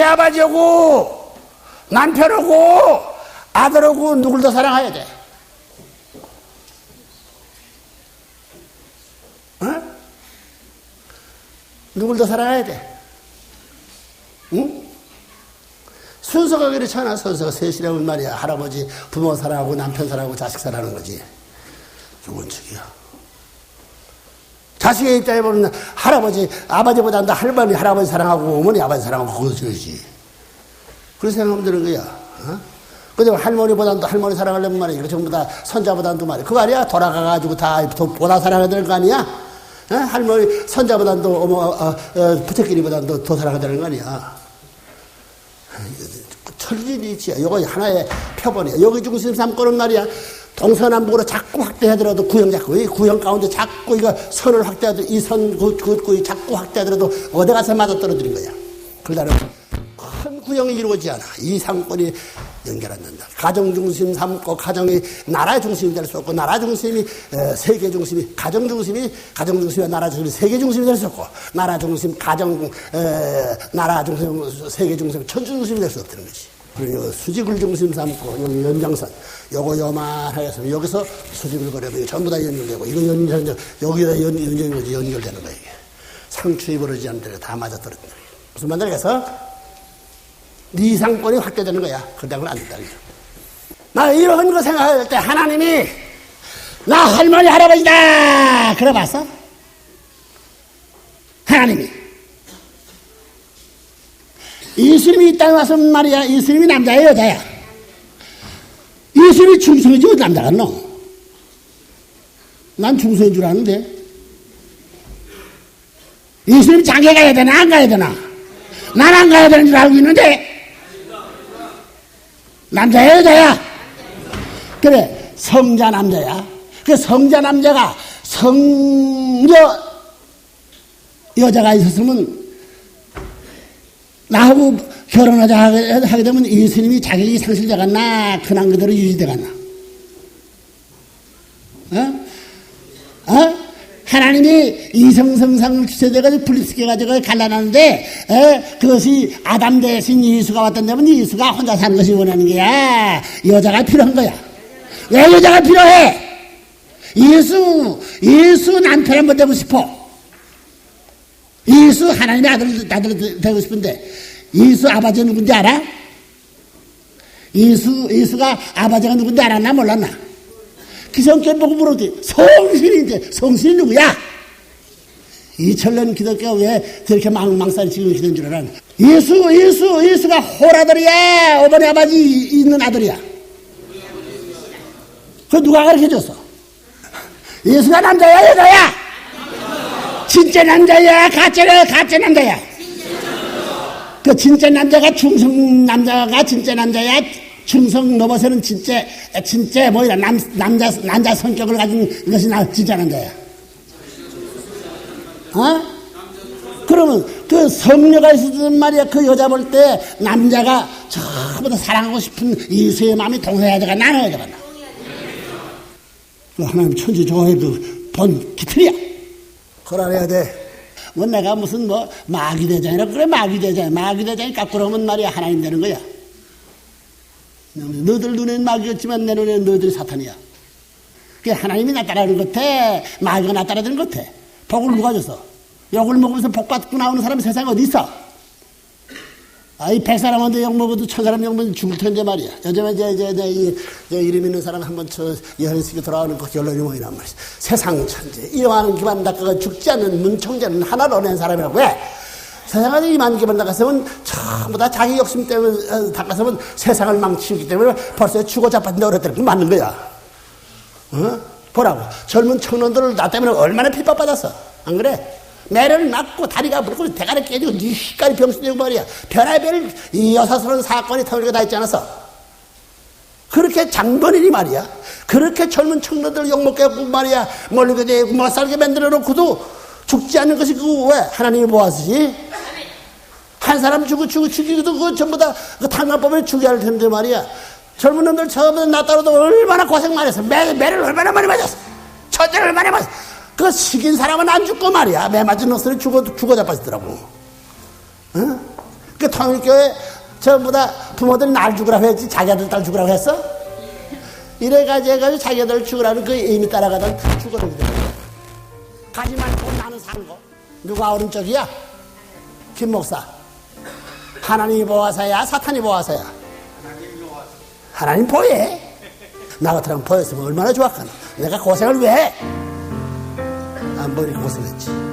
시아버지하고 남편하고 아들하고 누굴 더 사랑해야 돼? 어? 누굴 더 사랑해야 돼? 응? 순서가 그렇잖아, 순서가 셋이라면 말이야. 할아버지, 부모 사랑하고 남편 사랑하고 자식 사랑하는 거지. 좋은 측이야. 자식의 입장에 보면 할아버지, 아버지보다도 할머니, 할아버지 사랑하고 어머니, 아버지 사랑하고 그거지. 그런 생각하면 되는 거야. 어? 근데 할머니보다도 할머니 사랑하려면 말이야. 전부 다 손자보다도 말이야. 그거 아니야? 돌아가가지고 다 보다 사랑해야 될거 아니야? 어? 할머니, 손자보다도 어머, 어, 어, 부처끼리보다도 더 사랑해야 되는 거 아니야? 천리지야. 이거 하나의 표본이야. 여기 중심 삼고는 말이야. 동서남북으로 자꾸 확대하더라도 구형 자꾸 이 구형 가운데 자꾸 이거 선을 확대하더라도 이선 긋고 자꾸 확대하더라도 어디 가서 맞아 떨어지는 거야. 그러다는 큰 구형이 이루어지지 않아. 이 상권이 연결 안 된다. 가정 중심 삼고 가정이 나라 중심이 될 수 없고 나라 중심이 세계 중심이 가정 중심이 가정 중심이 나라 중심이 세계 중심이 될 수 없고 나라 중심 가정 에, 나라 중심 세계 중심 천주 중심이 될 수 없다는 거지. 그리고 수직을 중심 삼고 여기 연장선 요거 요만하게 해서 여기서 수직을 그려도 전부 다 연결되고 이거 연결 여기다 연, 연결, 연결되는 거예요. 상추이 벌어지지 않는 데가 다 맞아 떨어진다. 무슨 해서 네 상권이 확대되는 거야. 그러다고는 안 된다. 나 이런 거 생각할 때 하나님이 나 할머니 할아버지다 그래 봤어? 하나님이 예수님이 이 땅에 와서 말이야 예수님이 남자야 여자야 예수님이 중성이지 왜 남자가 노? 난 중성인 줄 아는데 예수님 장계 가야 되나 안 가야 되나? 난 안 가야 되는 줄 알고 있는데 남자야 여자야? 그래 성자 남자야 그 성자 남자가 성녀 여자가 있었으면 나하고 결혼하자 하게 되면 예수님이 자격이 상실돼갔나 그냥 그대로 유지돼갔나 어? 어? 하나님이 이성성상을 주체돼가지고 분립시켜가지고 갈라놨는데 에? 그것이 아담 대신 예수가 왔던 데면 예수가 혼자 사는 것이 원하는 거야 여자가 필요한 거야 왜 여자가 필요해? 예수 예수 남편 한번 되고 싶어 예수 하나님의 아들, 아들 되고 싶은데 예수 아버지 누군지 알아? 예수, 예수가 아버지가 누군지 알았나 몰랐나? 기성교 보고 물었지. 성신인데 성신이 누구야? 이천년 기독교 왜 저렇게 망망살 지금 기도인 줄 알아? 예수, 예수, 예수가 호라들이야. 어머니 아버지 있는 아들이야. 그 누가 가르쳐 줬어? 예수가 남자야, 여자야? 진짜 남자야, 가짜, 가짜 남자야. 그 진짜 남자가 중성 남자가 진짜 남자야. 중성 넘어서는 진짜, 진짜 뭐야, 남, 남자, 남자 성격을 가진 것이 나, 진짜 남자야. 어? 그러면 그 성녀가 있었단 말이야. 그 여자 볼 때 남자가 전부 다 사랑하고 싶은 이수의 마음이 동해야 되가 나눠야 되가 나. 그 하나님 천지 조화의 그본 기틀이야. 그러해야 돼. 뭐 내가 무슨 뭐 마귀대장이라 그래 마귀대장 마귀대장이 깎으러 오면 말이야 하나님 되는 거야. 너들 눈에는 마귀였지만 내 눈에는 너들이 사탄이야. 그게 하나님이 나타나는 것 같아. 마귀가 나타나는 것 같아. 복을 누가 줬어? 욕을 먹으면서 복 받고 나오는 사람이 세상에 어디 있어? 아, 이 백사람한테 욕 먹어도 천사람 욕 먹으면 죽을 텐데 말이야. 요즘에 이제, 이제, 이제, 이, 이제 이름 있는 사람 한번 저, 여현식이 돌아오는 그 결론이 뭐이란 말이야. 세상 천재. 이만한 기반 닦아가 죽지 않는 문청자는 하나로 낸 사람이라고 해. 세상에 이만 기반 닦았으면 전부 다 자기 욕심 때문에 어, 닦았으면 세상을 망치기 때문에 벌써 죽어 자빠진다 그랬더니 맞는 거야. 어? 보라고. 젊은 청년들을 나 때문에 얼마나 핍박받았어. 안 그래? 매를 맞고 다리가 부르고 대가리 깨지고 니 휘까지 병신되고 말이야. 별의별 이 여사스러운 사건이 터지고 다 있지 않았어. 그렇게 장본인이 말이야. 그렇게 젊은 청년들 욕먹게 하고 말이야. 멀리게 되고 못 살게 만들어 놓고도 죽지 않는 것이 그거 왜 하나님이 모았으지? 한 사람 죽고 죽고 죽이고도 그거 전부 다그 탄광법에 죽여야 할 텐데 말이야. 젊은 놈들 처음에 나 따라도 얼마나 고생 많이 했어. 매, 매를 얼마나 많이 맞았어. 천재를 얼마나 많이 맞았어. 그 식인 사람은 안 죽고 말이야. 매 맞은 놈들이 죽어, 죽어 자빠지더라고. 어? 그 통일교회 전부 다 부모들이 날 죽으라고 했지 자기 아들 딸 죽으라고 했어? 이래가지고 자기 아들 죽으라는 그 이미 따라가던 다 죽어버리더라. 가지 말고 나는 산 거. 누가 오른쪽이야? 김 목사. 하나님이 보아서야 사탄이 보아서야? 하나님 보여. 나 같으면 보였으면 얼마나 좋았겠나. 내가 고생을 왜 해? 안 보니 고생했지.